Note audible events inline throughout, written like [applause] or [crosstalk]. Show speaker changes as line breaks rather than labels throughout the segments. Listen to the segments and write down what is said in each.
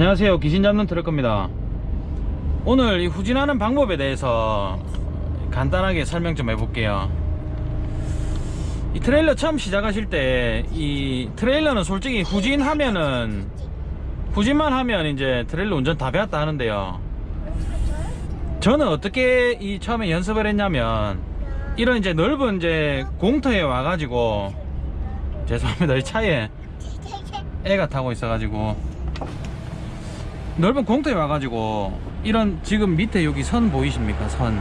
안녕하세요. 귀신 잡는 트럭입니다. 오늘 이 후진하는 방법에 대해서 간단하게 설명 좀 해볼게요. 이 트레일러 처음 시작하실 때 이 트레일러는 솔직히 후진하면은 후진만 하면 이제 트레일러 운전 다 배웠다 하는데요. 저는 어떻게 이 처음에 연습을 했냐면 이런 이제 넓은 이제 공터에 와가지고 죄송합니다. 이 차에 [laughs] 애가 타고 있어가지고 넓은 공터에 와가지고 이런 지금 밑에 여기 선 보이십니까? 선.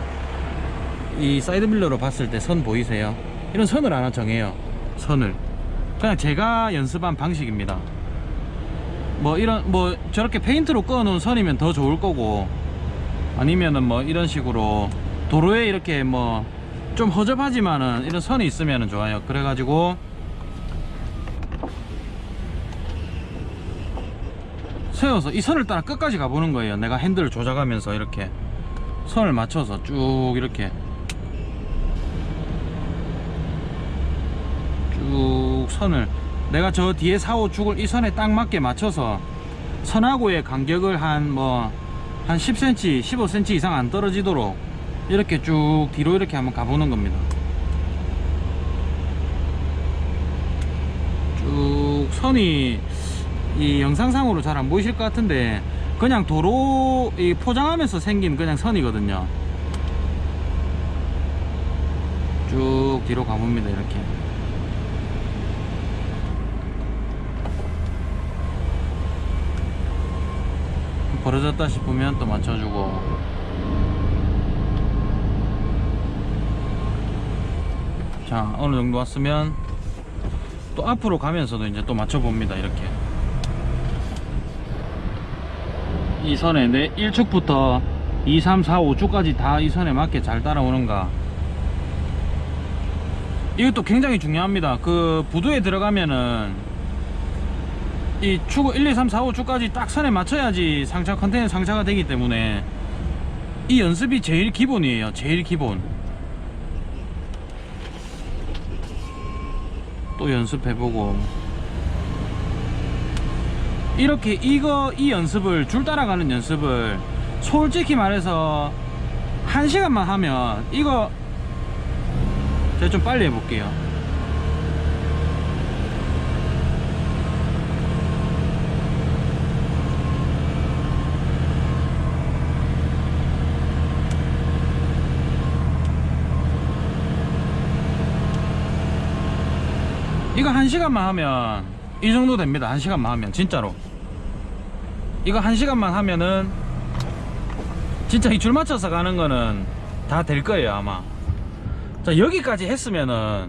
이 사이드밀러로 봤을 때 선 보이세요? 이런 선을 하나 정해요. 선을. 그냥 제가 연습한 방식입니다. 뭐 이런 뭐 저렇게 페인트로 그어 놓은 선이면 더 좋을 거고 아니면은 뭐 이런 식으로 도로에 이렇게 뭐 좀 허접하지만은 이런 선이 있으면은 좋아요. 그래가지고 세워서 이 선을 따라 끝까지 가보는 거예요. 내가 핸들을 조작하면서 이렇게 선을 맞춰서 쭉 이렇게. 쭉 선을. 내가 저 뒤에 4, 5 축을 이 선에 딱 맞게 맞춰서 선하고의 간격을 한 뭐 한 10cm, 15cm 이상 안 떨어지도록 이렇게 쭉 뒤로 이렇게 한번 가보는 겁니다. 쭉 선이 이 영상상으로 잘 안 보이실 것 같은데 그냥 도로 이 포장하면서 생긴 그냥 선이거든요. 쭉 뒤로 가봅니다 이렇게. 벌어졌다 싶으면 또 맞춰주고 자 어느 정도 왔으면 또 앞으로 가면서도 이제 또 맞춰봅니다 이렇게 이 선에 내 1축부터 2, 3, 4, 5축까지 다 이 선에 맞게 잘 따라오는가? 이것도 굉장히 중요합니다. 그 부두에 들어가면은 이축 1, 2, 3, 4, 5축까지 딱 선에 맞춰야지 상차 컨테이너 상차가 되기 때문에 이 연습이 제일 기본이에요. 제일 기본. 또 연습해보고 이렇게 이거 이 연습을 줄 따라가는 연습을 솔직히 말해서 한 시간만 하면 이거 제가 좀 빨리 해볼게요. 이거 한 시간만 하면 이 정도 됩니다. 한 시간만 하면 진짜로 이거 한 시간만 하면은 진짜 이 줄 맞춰서 가는 거는 다 될 거예요 아마. 자 여기까지 했으면은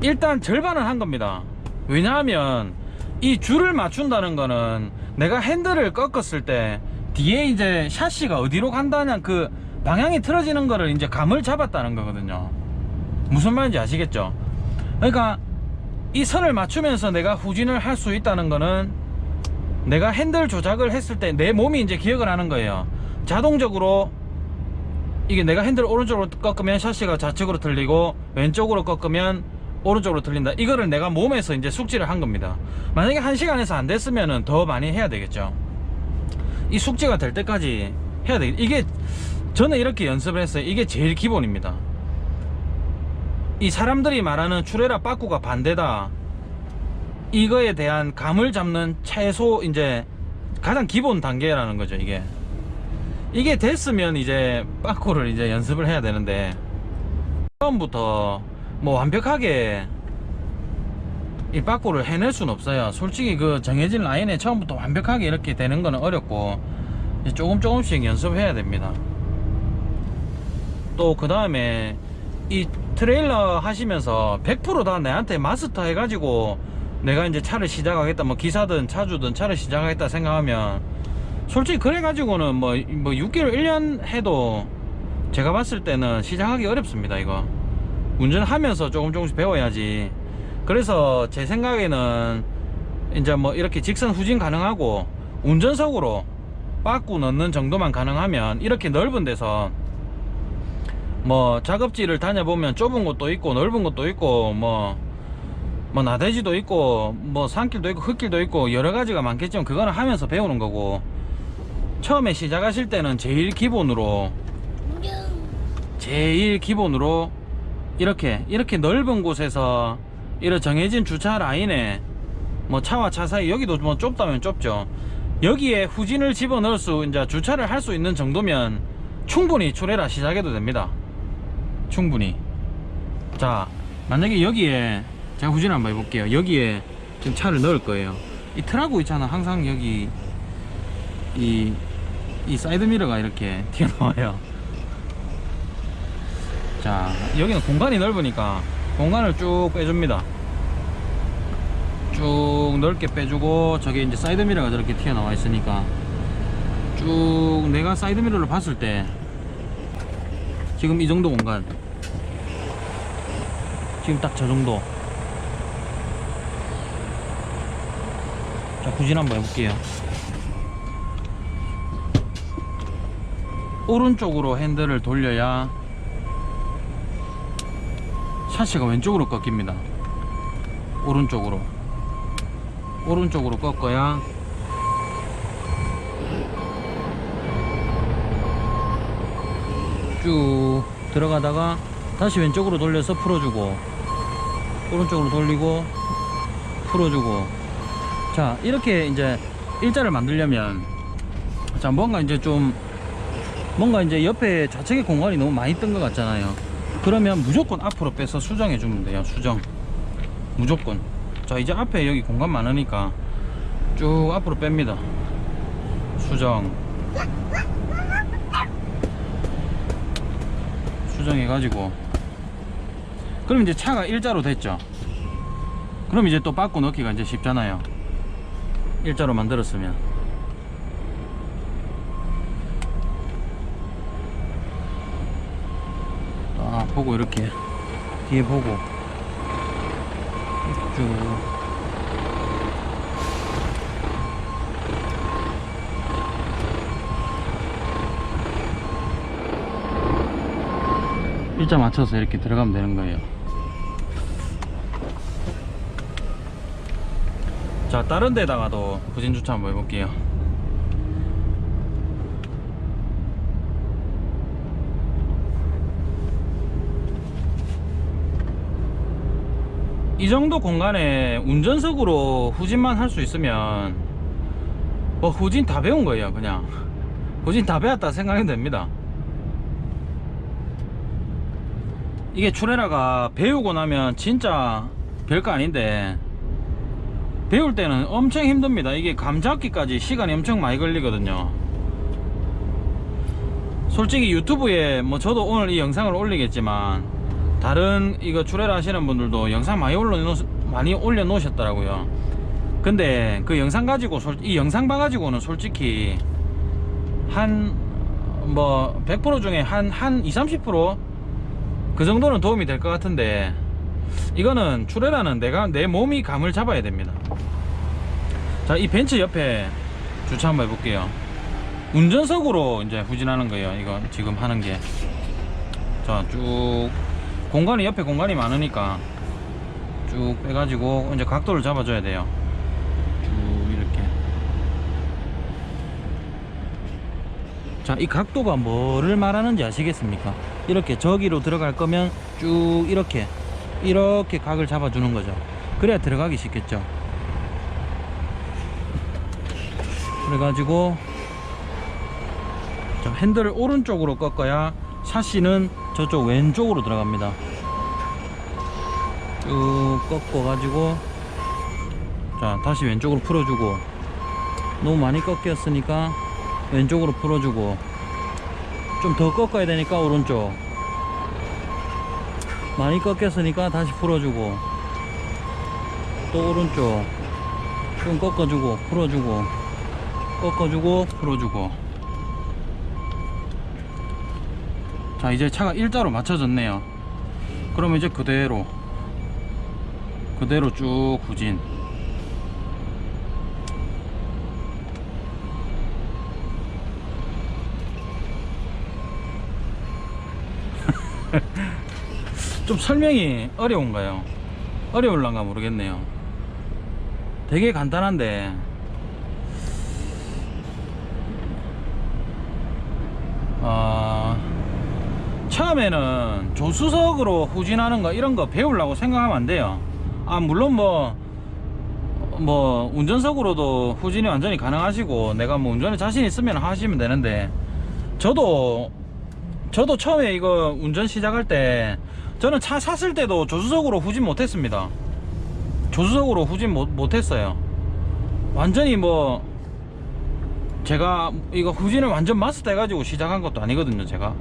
일단 절반은 한 겁니다. 왜냐하면 이 줄을 맞춘다는 거는 내가 핸들을 꺾었을 때 뒤에 이제 샤시가 어디로 간다는 그 방향이 틀어지는 거를 이제 감을 잡았다는 거거든요. 무슨 말인지 아시겠죠? 그러니까 이 선을 맞추면서 내가 후진을 할 수 있다는 거는 내가 핸들 조작을 했을 때 내 몸이 이제 기억을 하는 거예요. 자동적으로 이게 내가 핸들 오른쪽으로 꺾으면 샤시가 좌측으로 틀리고 왼쪽으로 꺾으면 오른쪽으로 틀린다. 이거를 내가 몸에서 이제 숙지를 한 겁니다. 만약에 한 시간에서 안 됐으면은 더 많이 해야 되겠죠. 이 숙지가 될 때까지 해야 되겠 이게 저는 이렇게 연습을 했어요. 이게 제일 기본입니다. 이 사람들이 말하는 추레라 빠꾸가 반대다 이거에 대한 감을 잡는 최소 이제 가장 기본 단계라는 거죠 이게. 이게 됐으면 이제 빠꾸를 이제 연습을 해야 되는데 처음부터 뭐 완벽하게 이 빠꾸를 해낼 수는 없어요. 솔직히 그 정해진 라인에 처음부터 완벽하게 이렇게 되는 거는 어렵고 조금 조금씩 연습해야 됩니다. 또 그 다음에 이 트레일러 하시면서 100%다 내한테 마스터 해가지고 내가 이제 차를 시작하겠다 뭐 기사든 차주든 차를 시작하겠다 생각하면 솔직히 그래 가지고는 뭐, 뭐 6개월 1년 해도 제가 봤을 때는 시작하기 어렵습니다 이거. 운전하면서 조금 조금씩 배워야지. 그래서 제 생각에는 이제 뭐 이렇게 직선 후진 가능하고 운전석으로 빠꾸 넣는 정도만 가능하면 이렇게 넓은 데서 뭐 작업지를 다녀보면 좁은 곳도 있고 넓은 곳도 있고 뭐 뭐 나대지도 있고 뭐 산길도 있고 흙길도 있고 여러 가지가 많겠지만 그거는 하면서 배우는 거고. 처음에 시작하실 때는 제일 기본으로 제일 기본으로 이렇게 이렇게 넓은 곳에서 이런 정해진 주차 라인에 뭐 차와 차 사이 여기도 뭐 좁다면 좁죠. 여기에 후진을 집어넣을 수 이제 주차를 할 수 있는 정도면 충분히 출애라 시작해도 됩니다. 충분히. 자 만약에 여기에 제가 후진 한번 해볼게요. 여기에 지금 차를 넣을 거예요. 이 트라고 있잖아 항상 여기 이, 이 사이드미러가 이렇게 [laughs] 튀어나와요. 자 여기는 공간이 넓으니까 공간을 쭉 빼줍니다. 쭉 넓게 빼주고 저게 이제 사이드미러가 저렇게 튀어나와 있으니까 쭉 내가 사이드미러를 봤을 때 지금 이 정도 공간. 지금 딱 저 정도 자 후진 한번 해볼게요. 오른쪽으로 핸들을 돌려야 샤시가 왼쪽으로 꺾입니다. 오른쪽으로. 오른쪽으로 꺾어야 쭉 들어가다가 다시 왼쪽으로 돌려서 풀어주고 오른쪽으로 돌리고 풀어주고 자 이렇게 이제 일자를 만들려면 자 뭔가 이제 좀 뭔가 이제 옆에 좌측에 공간이 너무 많이 뜬 것 같잖아요. 그러면 무조건 앞으로 빼서 수정해 주면 돼요 수정. 무조건. 자 이제 앞에 여기 공간 많으니까 쭉 앞으로 뺍니다. 수정. 수정해 가지고. 그럼 이제 차가 일자로 됐죠? 그럼 이제 또 바꿔 넣기가 이제 쉽잖아요 일자로 만들었으면. 아 보고 이렇게. 뒤에 보고. 쭉 일자 맞춰서 이렇게 들어가면 되는 거예요 자 다른 데다가도 부진 주차 한번 해볼게요. 이 정도 공간에 운전석으로 후진만 할 수 있으면 뭐 후진 다 배운 거예요 그냥. 후진 다 배웠다 생각해도 됩니다. 이게 추레라가 배우고 나면 진짜 별거 아닌데 배울 때는 엄청 힘듭니다. 이게 감 잡기까지 시간이 엄청 많이 걸리거든요. 솔직히 유튜브에 뭐 저도 오늘 이 영상을 올리겠지만 다른 이거 추레라 하시는 분들도 영상 많이 올려 많이 올려 놓으셨더라고요. 근데 그 영상 가지고 솔- 이 영상 봐가지고는 솔직히 한 뭐 100% 중에 한 한 20, 30%그 정도는 도움이 될 것 같은데 이거는 추레라는 내가 내 몸이 감을 잡아야 됩니다. 자 이 벤츠 옆에 주차 한번 해볼게요. 운전석으로 이제 후진하는 거예요 이거 지금 하는 게 자 쭉 공간이 옆에 공간이 많으니까 쭉 빼가지고 이제 각도를 잡아줘야 돼요. 쭉 이렇게. 자이 각도가 뭐를 말하는지 아시겠습니까? 이렇게 저기로 들어갈 거면 쭉 이렇게 이렇게 각을 잡아주는 거죠. 그래야 들어가기 쉽겠죠. 그래가지고 자, 핸들을 오른쪽으로 꺾어야 샤시는 저쪽 왼쪽으로 들어갑니다. 쭉 꺾어 가지고 자 다시 왼쪽으로 풀어주고 너무 많이 꺾였으니까 왼쪽으로 풀어주고 좀 더 꺾어야 되니까 오른쪽 많이 꺾였으니까 다시 풀어주고 또 오른쪽 좀 꺾어주고 풀어주고 꺾어주고 풀어주고. 자 이제 차가 일자로 맞춰졌네요. 그러면 이제 그대로 그대로 쭉 후진 좀 설명이 어려운가요? 어려울란가 모르겠네요. 되게 간단한데 어, 처음에는 조수석으로 후진하는 거 이런 거 배우려고 생각하면 안 돼요. 아 물론 뭐뭐 운전석으로도 후진이 완전히 가능하시고 내가 뭐 운전에 자신 있으면 하시면 되는데 저도 저도 처음에 이거 운전 시작할 때 저는 차 샀을 때도 조수석으로 후진 못했습니다. 조수석으로 후진 못, 못했어요. 완전히 뭐 제가 이거 후진을 완전 마스터 해가지고 시작한 것도 아니거든요. 제가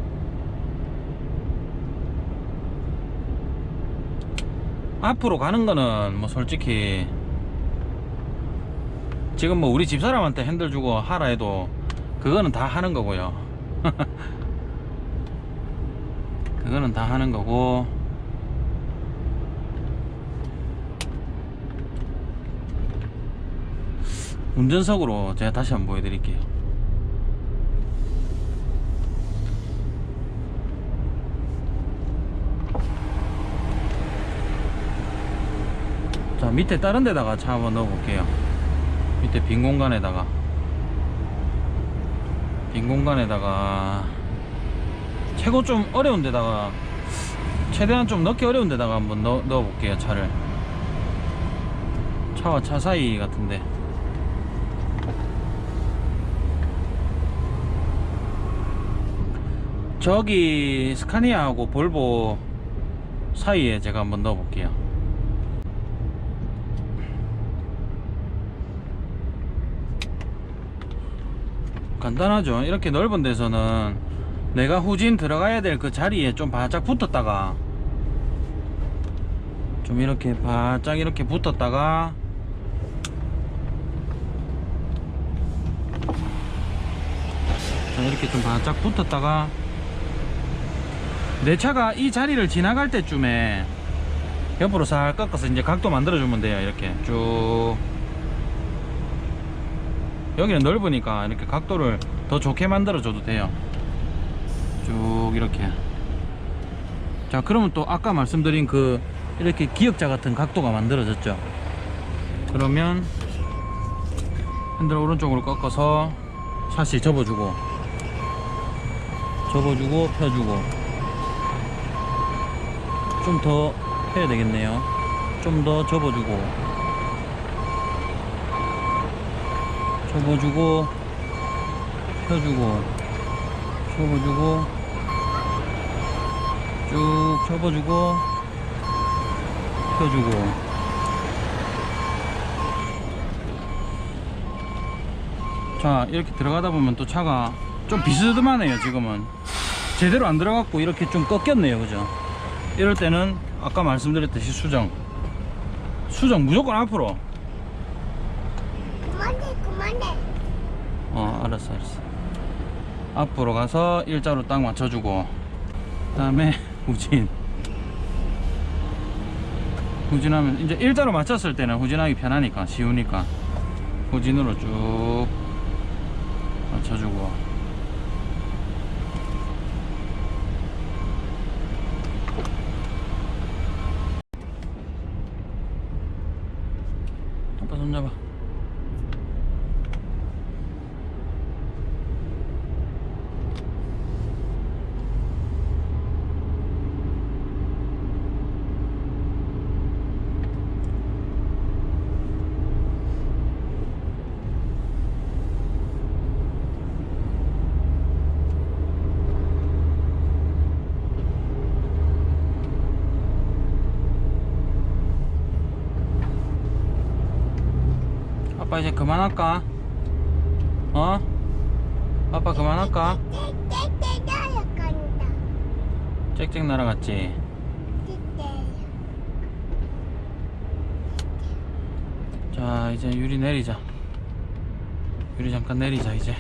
앞으로 가는 거는 뭐 솔직히 지금 뭐 우리 집사람한테 핸들 주고 하라 해도 그거는 다 하는 거고요. [laughs] 그거는 다 하는 거고 운전석으로 제가 다시 한번 보여드릴게요. 자 밑에 다른 데다가 차 한번 넣어 볼게요. 밑에 빈 공간에다가 빈 공간에다가 최고 좀 어려운 데다가 최대한 좀 넣기 어려운 데다가 한번 넣어, 넣어 볼게요 차를. 차와 차 사이 같은데. 저기 스카니아하고 볼보 사이에 제가 한번 넣어 볼게요. 간단하죠? 이렇게 넓은 데서는 내가 후진 들어가야 될 그 자리에 좀 바짝 붙었다가 좀 이렇게 바짝 이렇게 붙었다가 자 이렇게 좀 바짝 붙었다가 내 차가 이 자리를 지나갈 때쯤에 옆으로 살 꺾어서 이제 각도 만들어 주면 돼요 이렇게. 쭉. 여기는 넓으니까 이렇게 각도를 더 좋게 만들어 줘도 돼요 쭉 이렇게. 자 그러면 또 아까 말씀드린 그 이렇게 기역자 같은 각도가 만들어졌죠. 그러면 핸들 오른쪽으로 꺾어서 샷시 접어주고 접어주고 펴주고. 좀 더 펴야 되겠네요. 좀 더 접어주고. 접어주고 펴주고 접어주고 쭉 접어주고 펴주고. 자 이렇게 들어가다 보면 또 차가 좀 비스듬하네요 지금은. 제대로 안 들어갔고 이렇게 좀 꺾였네요 그죠? 이럴 때는 아까 말씀드렸듯이 수정. 수정 무조건 앞으로.
그만해 그만해.
어 알았어 알았어. 앞으로 가서 일자로 딱 맞춰주고. 그 다음에 후진. 후진하면 이제 일자로 맞췄을 때는 후진하기 편하니까 쉬우니까. 후진으로 쭉 맞춰주고 이제 그만할까? 어? 아빠 그만할까? 짹짹 날아갔지? 자 이제 유리 내리자 유리 잠깐 내리자 이제